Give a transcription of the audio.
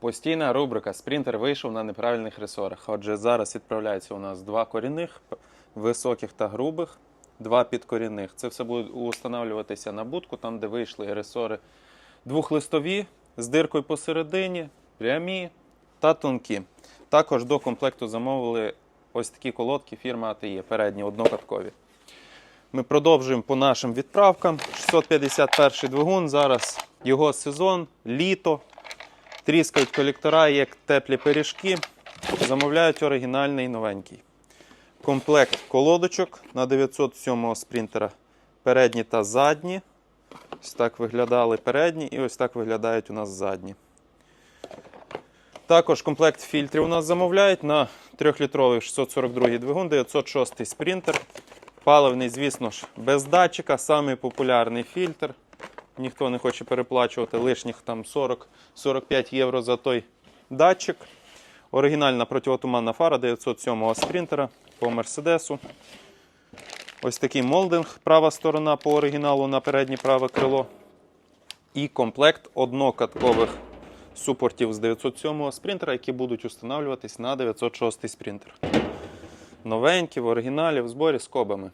Постійна рубрика Спринтер вийшов на неправильних ресорах. Отже, зараз відправляється у нас два корінних, високих та грубих, два підкорінних. Це все буде установлюватися на будку, там, де вийшли ресори двохлистові з диркою посередині, прямі та тонкі. Також до комплекту замовили ось такі колодки фірми ATE, передні однокаткові. Ми продовжуємо по нашим відправкам. 651 двигун. Зараз його сезон, літо. Тріскають колектора, як теплі пиріжки. Замовляють оригінальний новенький. Комплект колодочок на 907-го спринтера. Передні та задні. Ось так виглядали передні і ось так виглядають у нас задні. Також комплект фільтрів у нас замовляють на 3-літровий 642 двигун, 906 спринтер. Паливний, звісно ж, без датчика, самий популярний фільтр. Ніхто не хоче переплачувати лишніх там 40-45 євро за той датчик. Оригінальна противотуманна фара 907 спринтера по Мерседесу. Ось такий молдинг, права сторона по оригіналу на переднє праве крило. І комплект однокаткових супортів з 907 спринтера, які будуть установлюватись на 906 спринтер. Новенькі, в оригіналі, в зборі з кобами.